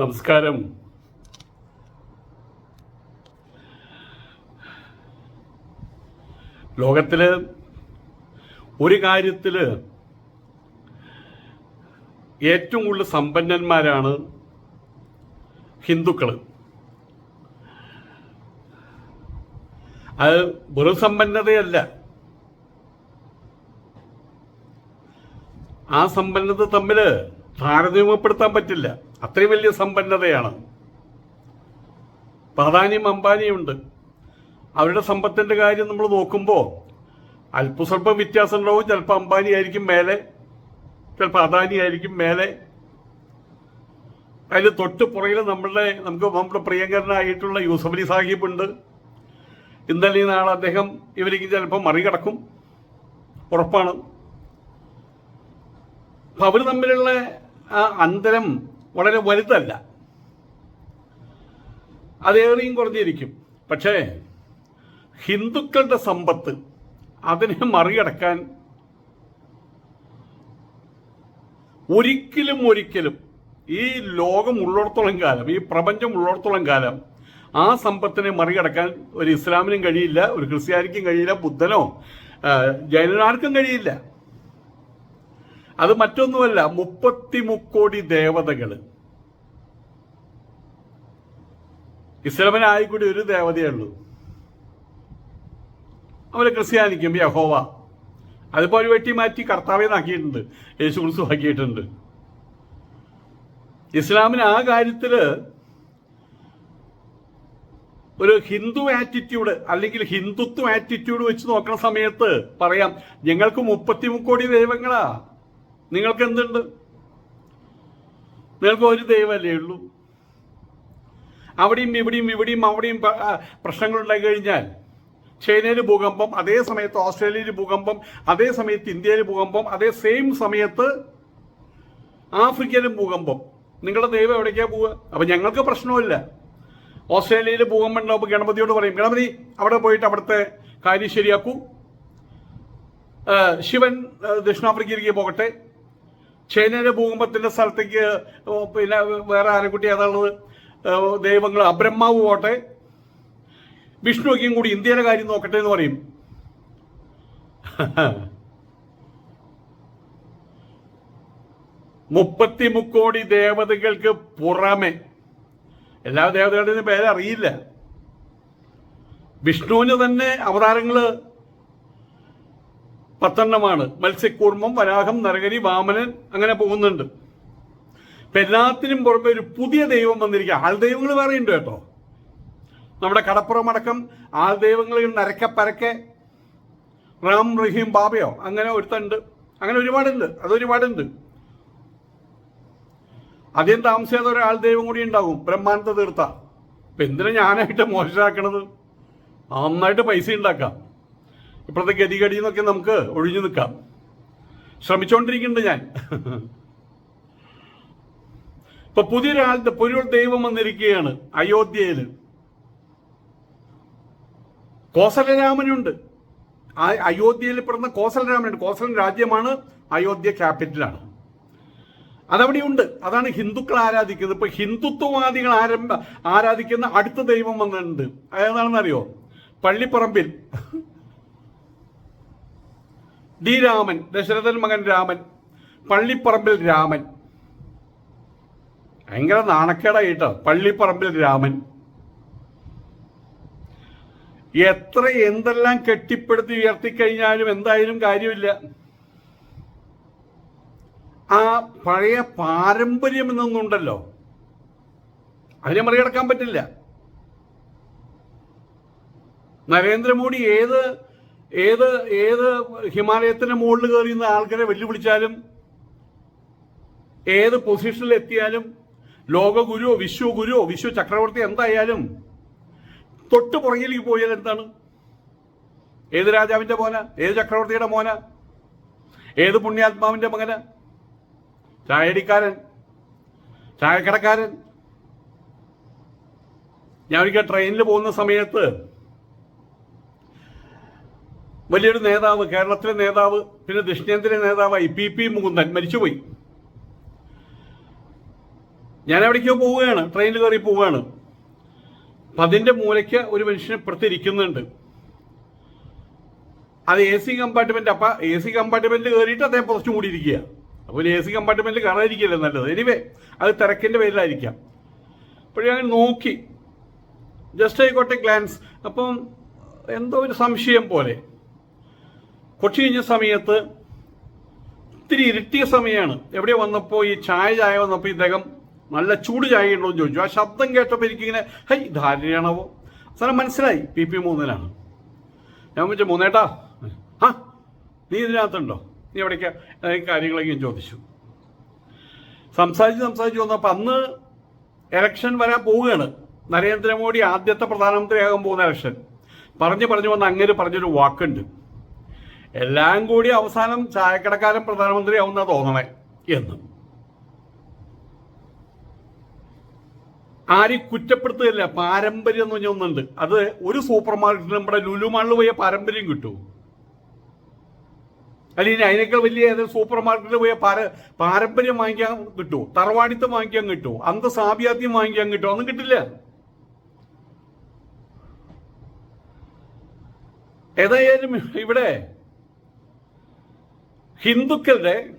നമസ്കാരം. ലോകത്തിൽ ഒരു കാര്യത്തിൽ ഏറ്റവും കൂടുതൽ സമ്പന്നന്മാരാണ് ഹിന്ദുക്കൾ അത് വെറും സമ്പന്നതയല്ല. ആ സമ്പന്നത തമ്മിൽ താരതമ്യപ്പെടുത്താൻ പറ്റില്ല. അത്രയും വലിയ സമ്പന്നതയാണ്. പ്രാധാന്യം അംബാനിയുണ്ട്. അവരുടെ സമ്പത്തിന്റെ കാര്യം നമ്മൾ നോക്കുമ്പോൾ അല്പ സ്വല്പം വ്യത്യാസം ഉണ്ടാവും. ചിലപ്പോൾ അംബാനി ആയിരിക്കും മേലെ ചിലപ്പോൾ അദാനി ആയിരിക്കും മേലെ. അതിൽ തൊട്ട് പുറകിൽ നമ്മളുടെ നമുക്ക് നമ്മുടെ പ്രിയങ്കരനായിട്ടുള്ള യൂസഫ് അലി സാഹിബ് ഉണ്ട്. ഇന്നലെ നാളെ അദ്ദേഹം ഇവർക്ക് ചിലപ്പോൾ മറികടക്കും. ഉറപ്പാണ്. അവർ തമ്മിലുള്ള ആ അന്തരം വളരെ വലുതല്ല. അതേറെയും കുറഞ്ഞിരിക്കും. പക്ഷേ ഹിന്ദുക്കളുടെ സമ്പത്ത് അതിനെ മറികടക്കാൻ ഒരിക്കലും ഒരിക്കലും ഈ ലോകം ഉള്ളിടത്തോളം കാലം ഈ പ്രപഞ്ചം ഉള്ളിടത്തോളം കാലം ആ സമ്പത്തിനെ മറികടക്കാൻ ഒരു ഇസ്ലാമിനും കഴിയില്ല ഒരു ക്രിസ്ത്യാനിക്കും കഴിയില്ല ബുദ്ധനോ ജൈനനാർക്കും കഴിയില്ല. അത് മറ്റൊന്നുമല്ല മുപ്പത്തി മുക്കോടി ദേവതകൾ ഇസ്ലാമിനായിക്കൂടി ഒരു ദേവതയേ ഉള്ളൂ. അവരെ ക്രിസ്ത്യാനിക്കും യഹോവ. അതിപ്പോ ഒരു വെട്ടി മാറ്റി കർത്താവേന്നാക്കിയിട്ടുണ്ട് യേശു ക്രിസ്തു ആക്കിയിട്ടുണ്ട്. ഇസ്ലാമിന് ആ കാര്യത്തിൽ ഒരു ഹിന്ദു ആറ്റിറ്റ്യൂഡ് അല്ലെങ്കിൽ ഹിന്ദുത്വ ആറ്റിറ്റ്യൂഡ് വെച്ച് നോക്കുന്ന സമയത്ത് പറയാം ഞങ്ങൾക്ക് മുപ്പത്തി മുക്കോടി ദൈവങ്ങളാ. നിങ്ങൾക്ക് എന്തുണ്ട് നിങ്ങൾക്ക് ഒരു ദൈവമല്ലേ ഉള്ളൂ. അവിടെയും ഇവിടെയും ഇവിടെയും അവിടെയും പ്രശ്നങ്ങളുണ്ടായി കഴിഞ്ഞാൽ ചൈനയിൽ ഭൂകമ്പം അതേ സമയത്ത് ഓസ്ട്രേലിയയിൽ ഭൂകമ്പം അതേ സമയത്ത് ഇന്ത്യയിൽ ഭൂകമ്പം അതേ സെയിം സമയത്ത് ആഫ്രിക്കയിലും ഭൂകമ്പം. നിങ്ങളുടെ ദൈവം എവിടേക്കാ പോവുക? അപ്പൊ ഞങ്ങൾക്ക് പ്രശ്നമില്ല ഓസ്ട്രേലിയയിൽ ഭൂകമ്പം ഉണ്ടാവുമ്പോൾ ഗണപതിയോട് പറയും ഗണപതി അവിടെ പോയിട്ട് അവിടുത്തെ കാര്യം ശരിയാക്കൂ. ശിവൻ ദക്ഷിണാഫ്രിക്കയിലേക്ക് പോകട്ടെ. ചൈനയിലെ ഭൂകമ്പത്തിന്റെ സ്ഥലത്തേക്ക് പിന്നെ വേറെ ആരെക്കുട്ടി ഏതാണുള്ളത്? ആ, ദൈവങ്ങൾ അബ്രഹ്മാവ് പോട്ടെ. വിഷ്ണുവൊക്കെയും കൂടി ഇന്ത്യയുടെ കാര്യം നോക്കട്ടെ എന്ന് പറയും. മുപ്പത്തി മുക്കോടി ദേവതകൾക്ക് പുറമെ എല്ലാ ദേവതകളുടെയും പേരറിയില്ല. വിഷ്ണുവിന് തന്നെ അവതാരങ്ങൾ പത്തെണ്ണമാണ്. മത്സ്യക്കൂർമ്മം വരാഹം നരകരി വാമനൻ അങ്ങനെ പോകുന്നുണ്ട്. ഇപ്പൊ എല്ലാത്തിനും പുറമെ ഒരു പുതിയ ദൈവം വന്നിരിക്കുക ആൾ ദൈവങ്ങൾ വേറെ ഉണ്ട് കേട്ടോ. നമ്മുടെ കടപ്പുറം അടക്കം ആൾ ദൈവങ്ങൾ നരക്കെ പരക്കെ റാം റഹീം ബാബയോ അങ്ങനെ ഒരുത്തുണ്ട്. അങ്ങനെ ഒരുപാടുണ്ട്. അതൊരുപാടുണ്ട്. അധികം താമസിയാതെ ഒരാൾ ദൈവം കൂടി ഉണ്ടാകും ബ്രഹ്മാനന്ദ തീർത്ത എന്തിനാ ഞാനായിട്ട് മോശമാക്കണത്? നന്നായിട്ട് പൈസ ഉണ്ടാക്കാം. ഇപ്പോഴത്തെ ഗതികടിയിൽ നിന്നൊക്കെ നമുക്ക് ഒഴിഞ്ഞു നിൽക്കാം. ശ്രമിച്ചുകൊണ്ടിരിക്കുന്നുണ്ട് ഞാൻ. ഇപ്പൊ പുതിയൊരാൾ പുതിയൊരു ദൈവം വന്നിരിക്കുകയാണ് അയോധ്യയിൽ കോസലരാമനുണ്ട്. അയോധ്യയിൽ പിറന്ന കോസലരാമനുണ്ട്. കോസലൻ രാജ്യമാണ് അയോധ്യ ക്യാപിറ്റലാണ്. അതവിടെയുണ്ട്. അതാണ് ഹിന്ദുക്കൾ ആരാധിക്കുന്നത്. ഇപ്പൊ ഹിന്ദുത്വവാദികൾ ആരംഭ ആരാധിക്കുന്ന അടുത്ത ദൈവം വന്നിട്ടുണ്ട്. അതെന്താണെന്നറിയോ? പള്ളിപ്പറമ്പിൽ. ഡി രാമൻ ദശരഥൻ മകൻ രാമൻ പള്ളിപ്പറമ്പിൽ രാമൻ. ഭയങ്കര നാണക്കേടായിട്ടോ പള്ളിപ്പറമ്പിൽ രാമൻ. എത്ര എന്തെല്ലാം കെട്ടിപ്പടുത്തി ഉയർത്തിക്കഴിഞ്ഞാലും എന്തായാലും കാര്യമില്ല. ആ പഴയ പാരമ്പര്യം എന്നൊന്നുണ്ടല്ലോ. അതിനെ മറികടക്കാൻ പറ്റില്ല. നരേന്ദ്രമോദി ഏത് ഏത് ഏത് ഹിമാലയത്തിന്റെ മുകളിൽ കയറി നിന്ന് ആൾക്കാരെ വെല്ലുവിളിച്ചാലും ഏത് പൊസിഷനിൽ എത്തിയാലും ലോകഗുരുവോ വിശ്വഗുരുവോ വിശ്വ ചക്രവർത്തി എന്തായാലും തൊട്ട് പുറകിലേക്ക് പോയാൽ എന്താണ്? ഏത് രാജാവിന്റെ മോന? ഏത് ചക്രവർത്തിയുടെ മോന? ഏത് പുണ്യാത്മാവിന്റെ മകന? ചായടിക്കാരൻ? ചായക്കടക്കാരൻ? ഞാൻ ഒരിക്കൽ ട്രെയിനിൽ പോകുന്ന സമയത്ത് വലിയൊരു നേതാവ് കേരളത്തിലെ നേതാവ് പിന്നെ ദക്ഷിണേന്ത്യയിലെ നേതാവായി പി പി മുകുന്ദൻ മരിച്ചുപോയി. ഞാൻ എവിടേക്കോ പോവുകയാണ് ട്രെയിനിൽ കയറി പോവുകയാണ്. അപ്പം അതിന്റെ മൂലയ്ക്ക് ഒരു മനുഷ്യൻ ഇപ്പുറത്തിരിക്കുന്നുണ്ട്. അത് എ സി കമ്പാർട്ട്മെന്റ് അപ്പം എ സി കമ്പാർട്ട്മെന്റിൽ കയറിയിട്ട് അദ്ദേഹം പുറത്തു മൂടിയിരിക്കുക അപ്പോൾ എ സി കമ്പാർട്ട്മെന്റിൽ കയറാതിരിക്കില്ല നല്ലത്? എനിവേ അത് തിരക്കിന്റെ പേരിലായിരിക്കാം. അപ്പോൾ ഞാൻ നോക്കി. ജസ്റ്റ് ആയിക്കോട്ടെ ഗ്ലാൻസ് അപ്പം എന്തോ ഒരു സംശയം പോലെ. കുറച്ച് കഴിഞ്ഞ സമയത്ത് ഇത്തിരി ഇരുട്ടിയ സമയമാണ് എവിടെ വന്നപ്പോൾ ഈ ചായ ചായ വന്നപ്പോൾ ഇദ്ദേഹം നല്ല ചൂട് ചായ ഉണ്ടോ എന്ന് ചോദിച്ചു. ആ ശബ്ദം കേട്ടപ്പോൾ എനിക്കിങ്ങനെ ഹൈ ധാരണയാണവോ? സാറെ മനസ്സിലായി. പി പി മൂന്നിലാണ് ഞാൻ വെച്ച മൂന്നേട്ടാ ആ നീ ഇതിനകത്തുണ്ടോ? നീ എവിടേക്കാ? കാര്യങ്ങളൊക്കെ ഞാൻ ചോദിച്ചു. സംസാരിച്ച് സംസാരിച്ച് വന്നപ്പോൾ അന്ന് എലക്ഷൻ വരാൻ പോവുകയാണ്. നരേന്ദ്രമോദി ആദ്യത്തെ പ്രധാനമന്ത്രിയാകാൻ പോകുന്ന എലക്ഷൻ പറഞ്ഞു പറഞ്ഞു വന്ന അങ്ങനെ പറഞ്ഞൊരു വാക്കുണ്ട്. എല്ലാം കൂടി അവസാനം ചായക്കടക്കാരൻ പ്രധാനമന്ത്രി ആവുന്ന തോന്നണേ. എന്ന്. ആരെയും കുറ്റപ്പെടുത്തുകയില്ല പാരമ്പര്യം എന്ന് പറഞ്ഞ ഒന്നുണ്ട്. അത് ഒരു സൂപ്പർ മാർക്കറ്റിൽ നമ്മുടെ ലുലുമാളിൽ പോയ പാരമ്പര്യം കിട്ടൂ. അല്ലെങ്കിൽ അതിനേക്കാൾ വലിയ ഏതെങ്കിലും സൂപ്പർ മാർക്കറ്റിൽ പോയ പാര പാരമ്പര്യം വാങ്ങിക്കാൻ കിട്ടുമോ തറവാടിത്തം വാങ്ങിക്കാൻ കിട്ടുമോ അന്ത സാബിയാദ്യം വാങ്ങിക്കാൻ കിട്ടുമോ ഒന്നും കിട്ടില്ല. ഏതായാലും ഇവിടെ ഹിന്ദുക്കളുടെ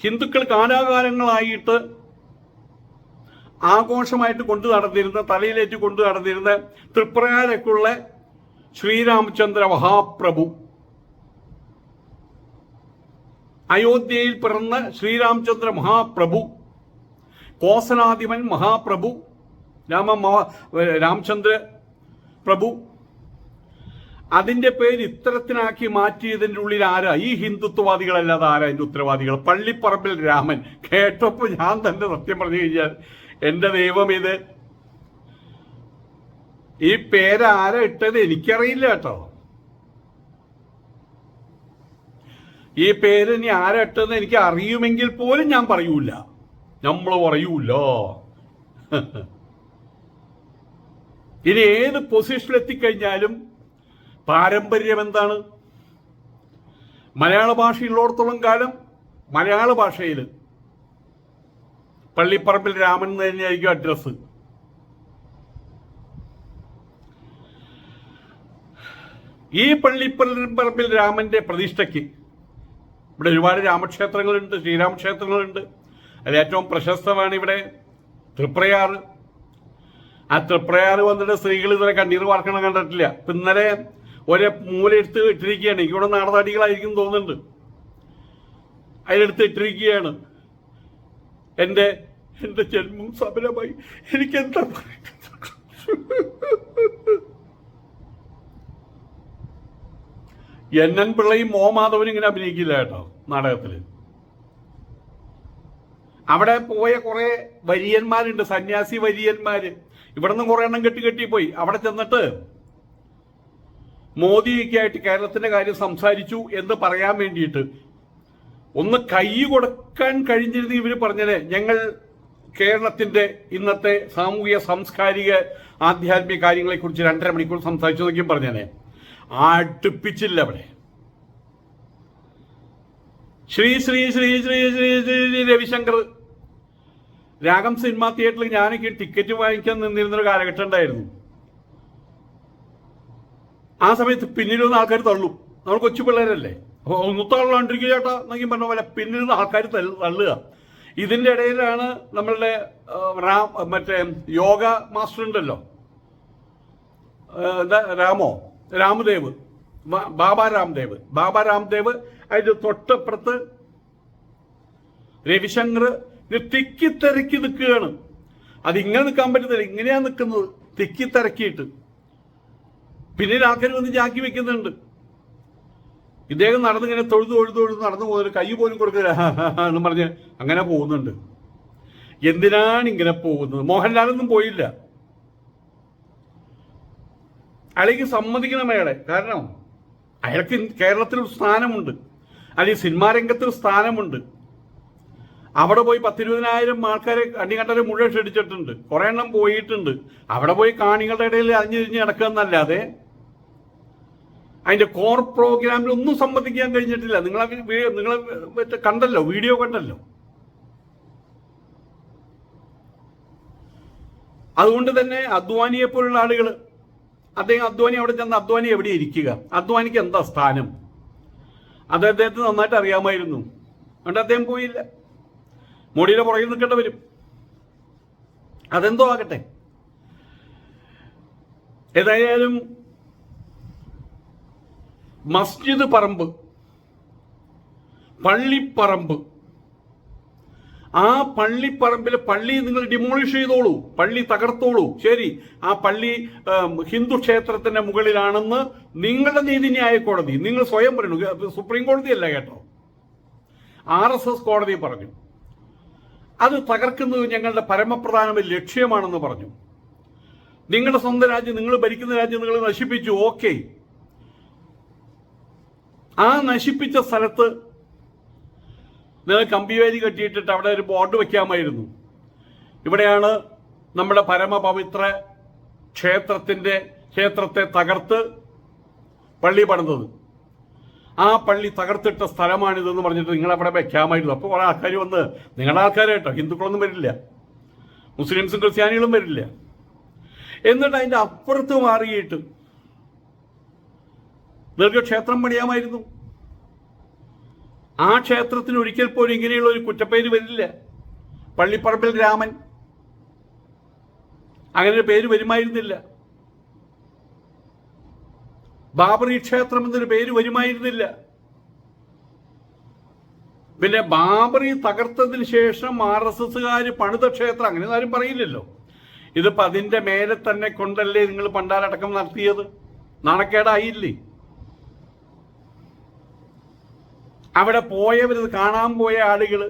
ഹിന്ദുക്കൾ കാലാകാലങ്ങളായിട്ട് ആഘോഷമായിട്ട് കൊണ്ടു നടന്നിരുന്ന തലയിലേറ്റ് കൊണ്ടു നടന്നിരുന്ന തൃപ്രകാരക്കുള്ള ശ്രീരാമചന്ദ്ര മഹാപ്രഭു. അയോധ്യയിൽ പിറന്ന ശ്രീരാമചന്ദ്ര മഹാപ്രഭു. കോസനാധിപൻ മഹാപ്രഭു. രാമ രാമചന്ദ്ര പ്രഭു. അതിന്റെ പേര് ഇത്തരത്തിനാക്കി മാറ്റിയതിന്റെ ഉള്ളിൽ ആരാ? ഈ ഹിന്ദുത്വവാദികളല്ലാതെ ആരാ അതിന്റെ ഉത്തരവാദികൾ? പള്ളിപ്പറമ്പിൽ രാമൻ. കേട്ടപ്പോ ഞാൻ തന്നെ സത്യം പറഞ്ഞു കഴിഞ്ഞാൽ എന്റെ ദൈവം ഇത് ഈ പേര് ആരാ ഇട്ടത് എനിക്കറിയില്ല കേട്ടോ. ഈ പേര് ഇനി ആരാ ഇട്ടതെന്ന് എനിക്ക് അറിയുമെങ്കിൽ പോലും ഞാൻ പറയൂല. നമ്മൾ പറയൂല? ഇനി ഏത് പൊസിഷനിൽ എത്തിക്കഴിഞ്ഞാലും പാരമ്പര്യം എന്താണ്? മലയാള ഭാഷയുള്ളിടത്തോളം കാലം മലയാള ഭാഷയിൽ പള്ളിപ്പറമ്പിൽ രാമൻ തന്നെയായിരിക്കും അഡ്രസ്സ് ഈ പള്ളിപ്പറമ്പിൽ രാമന്റെ പ്രതിഷ്ഠയ്ക്ക് ഇവിടെ ഒരുപാട് രാമക്ഷേത്രങ്ങളുണ്ട് ശ്രീരാമക്ഷേത്രങ്ങളുണ്ട്. അതിൽ ഏറ്റവും പ്രശസ്തമാണ് ഇവിടെ തൃപ്രയാറ്. ആ തൃപ്രയാർ വന്നിട്ട് സ്ത്രീകൾ ഇതുവരെ കണ്ണീർ വാർക്കണം കണ്ടിട്ടില്ല. ഇന്നലെ ഒരേ മൂലെടുത്ത് ഇട്ടിരിക്കുകയാണ്. ഇവിടെ നാടനാടികളായിരിക്കും തോന്നുന്നുണ്ട്. അതിലെടുത്ത് ഇട്ടിരിക്കുകയാണ്. എന്റെ എന്റെ ജന്മം സഫലമായി എനിക്ക് എന്താ എൻ എൻ പിള്ളയും മോമാധവനും ഇങ്ങനെ അഭിനയിക്കില്ല കേട്ടോ നാടകത്തിൽ അവിടെ പോയ കുറെ വരിയന്മാരുണ്ട് സന്യാസി വരിയന്മാര്. ഇവിടെ നിന്ന് കുറെ എണ്ണം കെട്ടി കെട്ടിപ്പോയി അവിടെ ചെന്നിട്ട് മോദിയൊക്കെ ആയിട്ട് കേരളത്തിന്റെ കാര്യം സംസാരിച്ചു എന്ന് പറയാൻ വേണ്ടിയിട്ട് ഒന്ന് കൈ കൊടുക്കാൻ കഴിഞ്ഞിരുന്ന ഇവർ പറഞ്ഞത് ഞങ്ങൾ കേരളത്തിന്റെ ഇന്നത്തെ സാമൂഹിക സാംസ്കാരിക ആധ്യാത്മിക കാര്യങ്ങളെ കുറിച്ച് രണ്ടര മണിക്കൂർ സംസാരിച്ചു എന്നൊക്കെയും പറഞ്ഞേനെ. അടുപ്പിച്ചില്ല അവിടെ. ശ്രീ ശ്രീ ശ്രീ ശ്രീ ശ്രീ ശ്രീ രവിശങ്കർ. രാഗം സിനിമാ തിയേറ്ററിൽ ഞാനൊക്കെ ടിക്കറ്റ് വാങ്ങിക്കാൻ നിന്നിരുന്നൊരു കാലഘട്ടം ഉണ്ടായിരുന്നു. ആ സമയത്ത് പിന്നിലൊന്ന് ആൾക്കാർ തള്ളും. നമ്മൾ കൊച്ചു പിള്ളേരല്ലേ? അപ്പോൾ ഒന്ന് തള്ളാണ്ടിരിക്കുക ചേട്ടാ എന്നൊക്കെ പറഞ്ഞ പോലെ പിന്നിൽ ആൾക്കാർ തള്ളുക. ഇതിന്റെ ഇടയിലാണ് നമ്മളുടെ റാം മറ്റേ യോഗ മാസ്റ്റർ ഉണ്ടല്ലോ. രാമോ? രാമദേവ്. ബാബ രാംദേവ്. ബാബ രാംദേവ് അതിന്റെ തൊട്ടപ്പുറത്ത് രവിശങ്കർ തിക്കിത്തിരക്കി നിൽക്കുകയാണ്. അതിങ്ങനെ നിൽക്കാൻ പറ്റത്തില്ല. ഇങ്ങനെയാ നിൽക്കുന്നത്. തിക്കിത്തിരക്കിയിട്ട്. പിന്നീട് ആൾക്കാർ വന്ന് ജാക്കി വെക്കുന്നുണ്ട്. ഇദ്ദേഹം നടന്നിങ്ങനെ തൊഴുതു തൊഴുതു തൊഴുതു നടന്നു പോകുന്നൊരു കൈ പോലും കൊടുക്കില്ല എന്ന് പറഞ്ഞ് അങ്ങനെ പോകുന്നുണ്ട്. എന്തിനാണ് ഇങ്ങനെ പോകുന്നത്? മോഹൻലാലൊന്നും പോയില്ല. അയാളേക്ക് സമ്മതിക്കണം അയാളെ. കാരണം അയാൾക്ക് കേരളത്തിൽ സ്ഥാനമുണ്ട്. അല്ലെങ്കിൽ സിനിമാ രംഗത്തിൽ സ്ഥാനമുണ്ട്. അവിടെ പോയി പത്തിരുപതിനായിരം ആൾക്കാരെ അണികണ്ടരെ മുഴുവൻ ക്ഷണിച്ചിട്ടുണ്ട്. കുറെ എണ്ണം പോയിട്ടുണ്ട്. അവിടെ പോയി കാണികളുടെ ഇടയിൽ അഞ്ഞിരിഞ്ഞ് നടക്കുക എന്നല്ലാതെ അതിന്റെ കോർ പ്രോഗ്രാമിൽ ഒന്നും സംബന്ധിക്കാൻ കഴിഞ്ഞിട്ടില്ല. നിങ്ങൾ നിങ്ങൾ കണ്ടല്ലോ വീഡിയോ കണ്ടല്ലോ. അതുകൊണ്ട് തന്നെ അദ്വാനിയെ പോലുള്ള ആളുകൾ അദ്ദേഹം അദ്വാനി അവിടെ ചെന്ന് അദ്വാനി എവിടെ ഇരിക്കുക? അദ്വാനിക്ക് എന്താ സ്ഥാനം? അത് അദ്ദേഹത്തിന് നന്നായിട്ട് അറിയാമായിരുന്നു. അതുകൊണ്ട് അദ്ദേഹം പോയില്ല. മോഡിയുടെ പുറകിൽ നിൽക്കേണ്ട വരും. അതെന്തോ ആകട്ടെ. ഏതായാലും മസ്ജിദ് പറമ്പ് പള്ളിപ്പറമ്പ്. ആ പള്ളിപ്പറമ്പിലെ പള്ളി നിങ്ങൾ ഡിമോളിഷ് ചെയ്തോളൂ പള്ളി തകർത്തോളൂ. ശരി ആ പള്ളി ഹിന്ദു ക്ഷേത്രത്തിന്റെ മുകളിലാണെന്ന് നിങ്ങളുടെ നീതിന്യായ കോടതി നിങ്ങൾ സ്വയം പറഞ്ഞു സുപ്രീം കോടതിയല്ല കേട്ടോ. ആർ എസ് എസ് കോടതി പറഞ്ഞു. അത് തകർക്കുന്നത് ഞങ്ങളുടെ പരമപ്രധാന ലക്ഷ്യമാണെന്ന് പറഞ്ഞു. നിങ്ങളുടെ സ്വന്തം രാജ്യം നിങ്ങൾ ഭരിക്കുന്ന രാജ്യം നിങ്ങൾ നശിപ്പിച്ചു. ഓക്കെ. ആ നശിപ്പിച്ച സ്ഥലത്ത് നിങ്ങൾ കമ്പിവേലി കെട്ടിയിട്ടിട്ട് അവിടെ ഒരു ബോർഡ് വെക്കാമായിരുന്നു. ഇവിടെയാണ് നമ്മുടെ പരമപവിത്ര ക്ഷേത്രത്തിന്റെ ക്ഷേത്രത്തെ തകർത്ത് പള്ളി പണിതത്. ആ പള്ളി തകർത്തിട്ട സ്ഥലമാണിതെന്ന് പറഞ്ഞിട്ട് നിങ്ങൾ അവിടെ വെക്കാമായിരുന്നു. അപ്പോൾ കുറെ ആൾക്കാർ വന്ന് നിങ്ങളുടെ ആൾക്കാരായിട്ടോ ഹിന്ദുക്കളൊന്നും വരില്ല. മുസ്ലിംസും ക്രിസ്ത്യാനികളും വരില്ല. എന്നിട്ട് അതിന്റെ അപ്പുറത്ത് മാറിയിട്ട് നിങ്ങൾക്ക് ക്ഷേത്രം പണിയാമായിരുന്നു. ആ ക്ഷേത്രത്തിന് ഒരിക്കൽ പോലും ഇങ്ങനെയുള്ള ഒരു കുറ്റപ്പേര് വരില്ല. പള്ളിപ്പറമ്പിൽ രാമൻ അങ്ങനെ ഒരു പേര് വരുമായിരുന്നില്ല. ബാബറി ക്ഷേത്രം എന്നൊരു പേര് വരുമായിരുന്നില്ല. പിന്നെ ബാബറി തകർത്തതിന് ശേഷം ആർ എസ് എസ്സുകാർ പണിത ക്ഷേത്രം അങ്ങനെ ആരും പറയില്ലല്ലോ. ഇതിപ്പോ അതിന്റെ മേലെ തന്നെ കൊണ്ടല്ലേ നിങ്ങൾ പണ്ടാരടക്കം നടത്തിയത്? നാണക്കേടായില്ലേ? അവിടെ പോയവർ കാണാൻ പോയ ആളുകൾ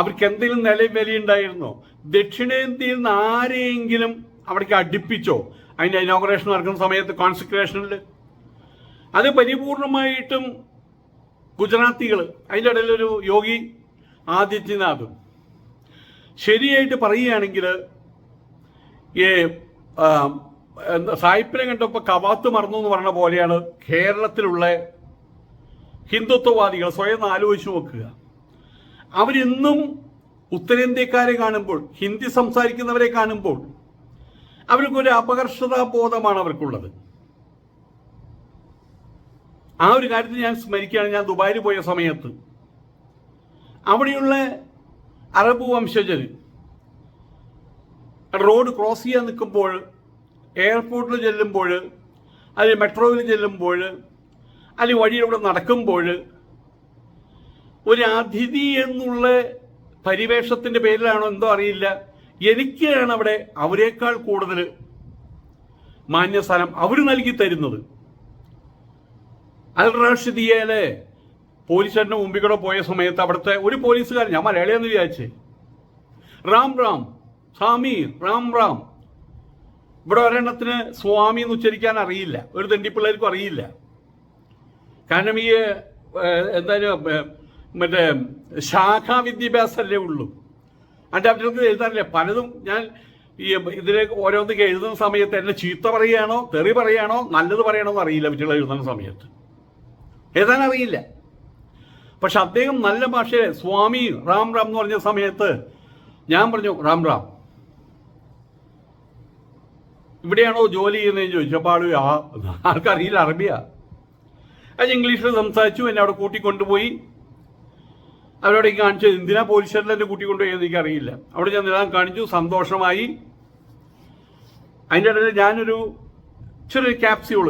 അവർക്ക് എന്തെങ്കിലും നിലയും വിലയുണ്ടായിരുന്നോ ദക്ഷിണേന്ത്യയിൽ നിന്ന് ആരെയെങ്കിലും അവിടേക്ക് അടുപ്പിച്ചോ? അതിന്റെ ഇനോഗ്രേഷൻ നടക്കുന്ന സമയത്ത് കോൺസെൻട്രേഷനിൽ അത് പരിപൂർണമായിട്ടും ഗുജറാത്തികൾ അതിന്റെ ഇടയിലൊരു യോഗി ആദിത്യനാഥും. ശരിയായിട്ട് പറയുകയാണെങ്കിൽ ഈ സായിപ്പിനെ കണ്ടപ്പോൾ കവാത്ത് മറന്നു എന്ന് പറഞ്ഞ പോലെയാണ് കേരളത്തിലുള്ള ഹിന്ദുത്വവാദികൾ സ്വയം ആലോചിച്ച് നോക്കുക. അവരിന്നും ഉത്തരേന്ത്യക്കാരെ കാണുമ്പോൾ ഹിന്ദി സംസാരിക്കുന്നവരെ കാണുമ്പോൾ അവർക്കൊരു അപകർഷതാ ബോധമാണ് അവർക്കുള്ളത്. ആ ഒരു കാര്യത്തിൽ ഞാൻ സ്മരിക്കുകയാണ്. ഞാൻ ദുബായിൽ പോയ സമയത്ത് അവിടെയുള്ള അറബ് വംശജർ റോഡ് ക്രോസ് ചെയ്യാൻ നിൽക്കുമ്പോൾ എയർപോർട്ടിൽ ചെല്ലുമ്പോൾ അല്ലെങ്കിൽ മെട്രോയിൽ ചെല്ലുമ്പോൾ അല്ലെങ്കിൽ വഴിയിലൂടെ നടക്കുമ്പോൾ ഒരു അതിഥി എന്നുള്ള പരിവേഷത്തിന്റെ പേരിലാണോ എന്തോ അറിയില്ല. എനിക്കാണ് അവിടെ അവരെക്കാൾ കൂടുതൽ മാന്യസ്ഥാനം അവർ നൽകി തരുന്നത്. അൽ റാഷിദിയയിലെ പോലീസുകാരന്റെ മുമ്പിൽ കൂടെ പോയ സമയത്ത് അവിടുത്തെ ഒരു പോലീസുകാരൻ ഞാൻ മലയാളിയെന്ന് വിചാരിച്ചേ. റാം റാം സ്വാമി റാം റാം. ഇവിടെ ഒരെണ്ണത്തിന് സ്വാമി എന്ന് ഉച്ചരിക്കാൻ അറിയില്ല. ഒരു തെണ്ടിപ്പിള്ളേർക്കും അറിയില്ല. കാരണം ഈ എന്തായാലും മറ്റേ ശാഖാ വിദ്യാഭ്യാസമല്ലേ ഉള്ളൂ. അതിന്റെ അവരൊന്നും എഴുതാറില്ലേ പലതും ഞാൻ ഈ ഇതിലെ ഓരോന്നൊക്കെ എഴുതുന്ന സമയത്ത് എന്നെ ചീത്ത പറയുകയാണോ തെറി പറയുകയാണോ നല്ലത് പറയണോ എന്ന് അറിയില്ല പറ്റുള്ള എഴുതുന്ന സമയത്ത്. എഴുതാൻ അറിയില്ല. പക്ഷെ അദ്ദേഹം നല്ല ഭാഷയിൽ സ്വാമി റാം റാം എന്ന് പറഞ്ഞ സമയത്ത് ഞാൻ പറഞ്ഞു റാം റാം ഇവിടെയാണോ ജോലി ചെയ്യുന്നതെന്ന് ചോദിച്ചപ്പോൾ ആൾക്കറിയില്ല അറബിയാ. അത് ഇംഗ്ലീഷിൽ സംസാരിച്ചു എന്നെ അവിടെ കൂട്ടിക്കൊണ്ടുപോയി. അവരോട് ഈ കാണിച്ചു എന്തിനാ പോലീസ് സ്റ്റേഷനിൽ എന്നെ കൂട്ടിക്കൊണ്ടുപോയെന്ന് എനിക്കറിയില്ല. അവിടെ ഞാൻ എല്ലാം കാണിച്ചു സന്തോഷമായി. അതിന്റെ ഇടയിൽ ഞാനൊരു ചെറിയൊരു ക്യാപ്സ്യൂൾ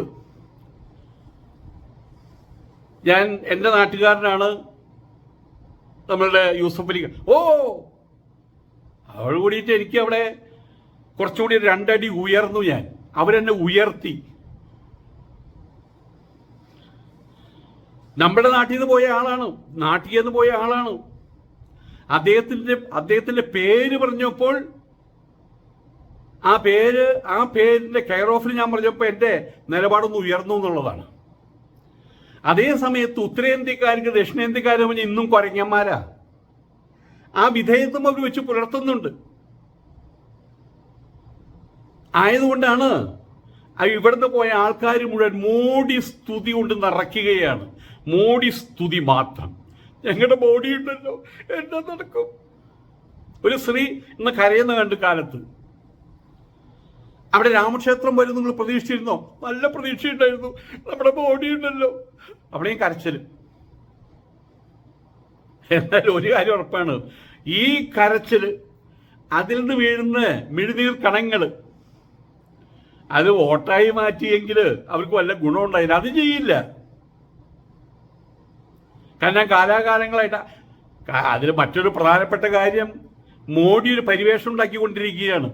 ഞാൻ എന്റെ നാട്ടുകാരനാണ് നമ്മളുടെ യൂസഫ് അലി. ഓ! അവൾ കൂടിയിട്ട് എനിക്ക് അവിടെ കുറച്ചുകൂടി രണ്ടടി ഉയർന്നു ഞാൻ. അവരെന്നെ ഉയർത്തി. നമ്മുടെ നാട്ടിൽ നിന്ന് പോയ ആളാണ്. നാട്ടിൽ നിന്ന് പോയ ആളാണ്. അദ്ദേഹത്തിന്റെ അദ്ദേഹത്തിന്റെ പേര് പറഞ്ഞപ്പോൾ ആ പേര് ആ പേരിന്റെ കെയർ ഓഫിൽ ഞാൻ പറഞ്ഞപ്പോൾ എന്റെ നിലപാടൊന്ന് ഉയർന്നു എന്നുള്ളതാണ്. അതേ സമയത്ത് ഉത്തരേന്ത്യക്കാർക്ക് ദക്ഷിണേന്ത്യക്കാരും ഇന്നും കുരങ്ങന്മാരാ. ആ വിധേയത്വം അവർ വെച്ച് പുലർത്തുന്നുണ്ട്. ആയതുകൊണ്ടാണ് ഇവിടുന്ന് പോയ ആൾക്കാർ മുഴുവൻ മോഡി സ്തുതി കൊണ്ട് നിറയ്ക്കുകയാണ്. മോഡി സ്തുതി മാത്രം. ഞങ്ങളുടെ ബോഡി ഉണ്ടല്ലോ. എന്താ നടക്കും? ഒരു സ്ത്രീ ഇന്ന് കരയുന്ന കണ്ട് കാലത്ത്. അവിടെ രാമക്ഷേത്രം വരും നിങ്ങൾ പ്രതീക്ഷിച്ചിരുന്നോ? നല്ല പ്രതീക്ഷയുണ്ടായിരുന്നു. നമ്മുടെ ബോഡി ഉണ്ടല്ലോ. അവിടെയും കരച്ചിൽ എന്നാൽ ഒരു കാര്യം ഉറപ്പാണ്. ഈ കരച്ചിൽ അതിൽ നിന്ന് വീഴുന്ന മിഴുനീർ കണങ്ങൾ അത് ഓട്ടായി മാറ്റിയെങ്കിൽ അവർക്ക് വല്ല ഗുണമുണ്ടായില്ല. അത് ചെയ്യില്ല. കാരണം കാലാകാലങ്ങളായിട്ട് അതിൽ മറ്റൊരു പ്രധാനപ്പെട്ട കാര്യം മോഡി ഒരു പരിവേഷം ഉണ്ടാക്കിക്കൊണ്ടിരിക്കുകയാണ്.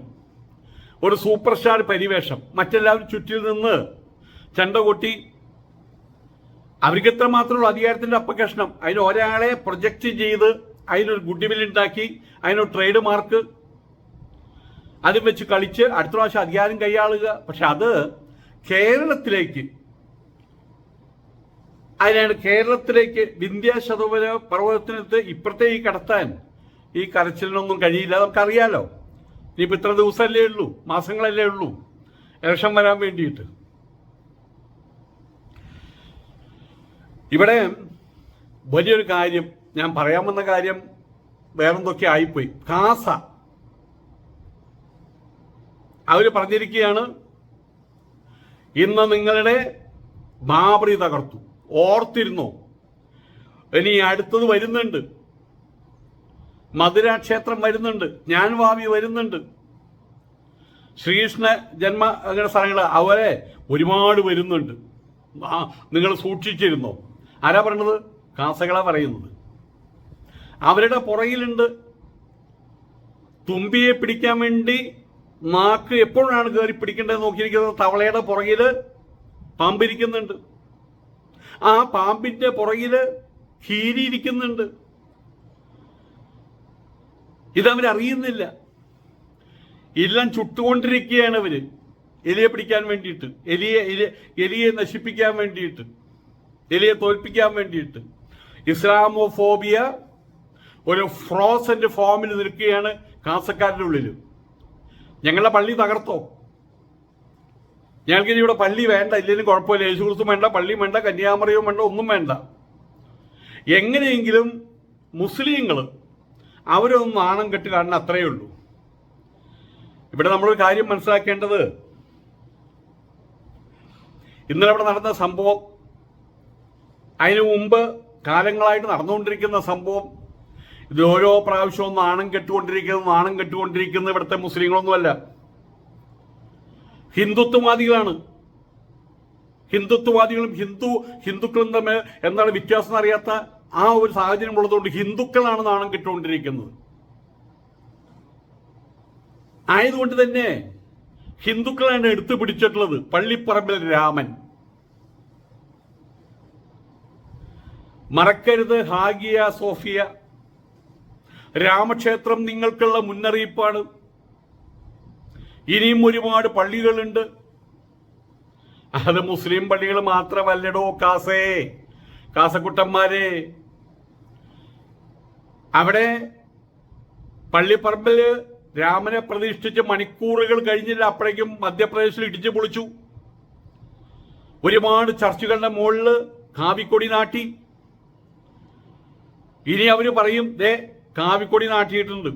ഒരു സൂപ്പർ സ്റ്റാർ പരിവേഷം. മറ്റെല്ലാവരും ചുറ്റിൽ നിന്ന് ചെണ്ട കൊട്ടി അവർക്ക് എത്ര മാത്രമുള്ള അധികാരത്തിന്റെ അപ്പകഷ്ണം. അതിന് ഒരാളെ പ്രൊജക്റ്റ് ചെയ്ത് അതിനൊരു ഗുഡ് വിൽ ഉണ്ടാക്കി അതിനൊരു ട്രേഡ് മാർക്ക് അതും വെച്ച് കളിച്ച് അടുത്ത പ്രാവശ്യം അധികാരം കൈയാളുക. പക്ഷെ അത് കേരളത്തിലേക്ക് അതിനാണ് കേരളത്തിലേക്ക് വിന്ധ്യാശതമന പർവതത്തിനടുത്ത് ഇപ്പുറത്തേക്ക് കടത്താൻ ഈ കരച്ചിലിനൊന്നും കഴിയില്ല. നമുക്കറിയാലോ ഇനിയിപ്പോൾ ഇത്ര ദിവസമല്ലേ ഉള്ളൂ. മാസങ്ങളല്ലേ ഉള്ളൂ. ഇലക്ഷൻ വരാൻ വേണ്ടിയിട്ട്. ഇവിടെ വലിയൊരു കാര്യം ഞാൻ പറയാൻ വന്ന കാര്യം വേറെന്തൊക്കെ ആയിപ്പോയി. കാസ അവർ പറഞ്ഞിരിക്കുകയാണ് ഇന്ന് നിങ്ങളുടെ ബാബറി തകർത്തു. ഓർത്തിരുന്നോ. ഇനി അടുത്തത് വരുന്നുണ്ട്. മധുര ക്ഷേത്രം വരുന്നുണ്ട്. ജ്ഞാൻവാമി വരുന്നുണ്ട്. ശ്രീകൃഷ്ണ ജന്മ അങ്ങനെ സ്ഥലങ്ങൾ അവരെ ഒരുപാട് വരുന്നുണ്ട്. നിങ്ങൾ സൂക്ഷിച്ചിരുന്നോ? ആരാ പറയണത്? കാസകളാ പറയുന്നത്. അവരുടെ പുറകിലുണ്ട്. തുമ്പിയെ പിടിക്കാൻ വേണ്ടി നാക്ക് എപ്പോഴാണ് കയറി പിടിക്കേണ്ടത് നോക്കിയിരിക്കുന്നത്? തവളയുടെ പുറകിൽ പാമ്പിരിക്കുന്നുണ്ട്. ആ പാമ്പിന്റെ പുറകിൽ ഹീരിയിരിക്കുന്നുണ്ട് ഇതവരറിയുന്നില്ല. എല്ലാം ചുട്ടുകൊണ്ടിരിക്കുകയാണ് അവർ എലിയെ പിടിക്കാൻ വേണ്ടിയിട്ട്. എലിയെ എലി- എലിയെ നശിപ്പിക്കാൻ വേണ്ടിയിട്ട്. എലിയെ തോൽപ്പിക്കാൻ വേണ്ടിയിട്ട്. ഇസ്ലാമോഫോബിയ ഒരു ഫ്രോസന്റെ ഫോമിൽ നിൽക്കുകയാണ് കാസക്കാരുടെ ഉള്ളിൽ ഞങ്ങളുടെ പള്ളി തകർത്തോ? ഞങ്ങൾക്ക് ഇവിടെ പള്ളി വേണ്ട ഇല്ലെങ്കിലും കുഴപ്പമില്ല. യേശുക്രിസ്തു വേണ്ട പള്ളിയും വേണ്ട കന്യാമറിയും വേണ്ട ഒന്നും വേണ്ട. എങ്ങനെയെങ്കിലും മുസ്ലിങ്ങൾ അവരൊന്നും നാണം കെട്ട് കാണുന്ന അത്രയേ ഉള്ളൂ. ഇവിടെ നമ്മളൊരു കാര്യം മനസ്സിലാക്കേണ്ടത്. ഇന്നലെ ഇവിടെ നടന്ന സംഭവം അതിനു മുമ്പ് കാലങ്ങളായിട്ട് നടന്നുകൊണ്ടിരിക്കുന്ന സംഭവം ഇത് ഓരോ പ്രാവശ്യവും നാണം കെട്ടുകൊണ്ടിരിക്കുന്നത് നാണം കെട്ടുകൊണ്ടിരിക്കുന്ന ഇവിടുത്തെ മുസ്ലിങ്ങളൊന്നുമല്ല. ഹിന്ദുത്വവാദികളാണ്. ഹിന്ദുത്വവാദികളും ഹിന്ദു ഹിന്ദുക്കളും തമ്മിൽ എന്താണ് വ്യത്യാസം അറിയാത്ത ആ ഒരു സാഹചര്യം ഉള്ളതുകൊണ്ട് ഹിന്ദുക്കളാണ് നാണം കിട്ടുകൊണ്ടിരിക്കുന്നത്. ആയതുകൊണ്ട് തന്നെ ഹിന്ദുക്കളാണ് എടുത്തു പിടിച്ചിട്ടുള്ളത് പള്ളിപ്പറമ്പിൽ രാമൻ. മറക്കരുത് ഹാഗിയ സോഫിയ. രാമക്ഷേത്രം നിങ്ങൾക്കുള്ള മുന്നറിയിപ്പാണ്. ഇനിയും ഒരുപാട് പള്ളികളുണ്ട്. അത് മുസ്ലിം പള്ളികൾ മാത്രമല്ലടോ കാസേ. കാസക്കുട്ടന്മാരെ. അവിടെ പള്ളിപ്പറമ്പിൽ രാമനെ പ്രതിഷ്ഠിച്ച് മണിക്കൂറുകൾ കഴിഞ്ഞില്ല അപ്പോഴേക്കും മധ്യപ്രദേശിൽ ഇടിച്ചു പൊളിച്ചു. ഒരുപാട് ചർച്ചുകളുടെ മുകളിൽ കാവിക്കൊടി നാട്ടി. ഇനി അവർ പറയും ദേ കാവിക്കൊടി നാട്ടിയിട്ടുണ്ട്.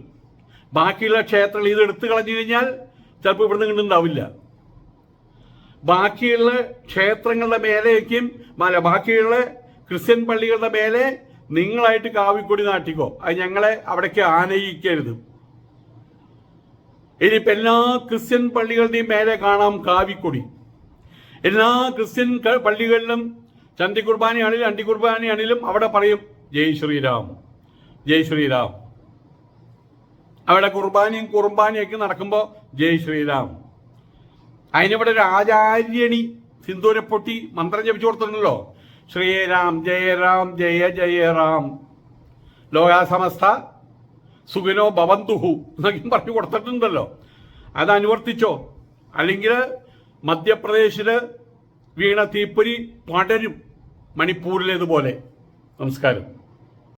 ബാക്കിയുള്ള ക്ഷേത്രങ്ങൾ ഇത് എടുത്തു കളഞ്ഞു കഴിഞ്ഞാൽ ചിലപ്പോൾ ഇവിടുന്ന് കണ്ടുണ്ടാവില്ല ബാക്കിയുള്ള ക്ഷേത്രങ്ങളുടെ മേലേക്കും മല ബാക്കിയുള്ള ക്രിസ്ത്യൻ പള്ളികളുടെ മേലെ നിങ്ങളായിട്ട് കാവിക്കൊടി നാട്ടിക്കോ. അത് ഞങ്ങളെ അവിടേക്ക് ആനയിക്കരുത്. ഇനിയിപ്പോൾ എല്ലാ ക്രിസ്ത്യൻ പള്ളികളുടെയും മേലെ കാണാം കാവിക്കൊടി. എല്ലാ ക്രിസ്ത്യൻ പള്ളികളിലും ചന്തി കുർബാനയാണെങ്കിലും അണ്ടി കുർബാനയാണെങ്കിലും അവിടെ പറയും ജയ് ശ്രീരാം ജയ് ശ്രീരാം. അവിടെ കുർബാനയും കുർബാനയൊക്കെ നടക്കുമ്പോൾ ജയ് ശ്രീരാം. അതിനിവിടെ ഒരു ആചാര്യണി സിന്ദൂരപ്പൊട്ടി മന്ത്രം ജപിച്ചു കൊടുത്തിട്ടുണ്ടല്ലോ. ശ്രീരാം ജയറാം ജയ ജയറാം ലോകാസമസ്ത സുഖിനോ ഭവന്തുഹു എന്നൊക്കെ പറഞ്ഞു കൊടുത്തിട്ടുണ്ടല്ലോ. അത് അനുവർത്തിച്ചോ? അല്ലെങ്കിൽ മധ്യപ്രദേശിൽ വീണ തീപ്പൊരി പടരും മണിപ്പൂരിലേതുപോലെ. നമസ്കാരം.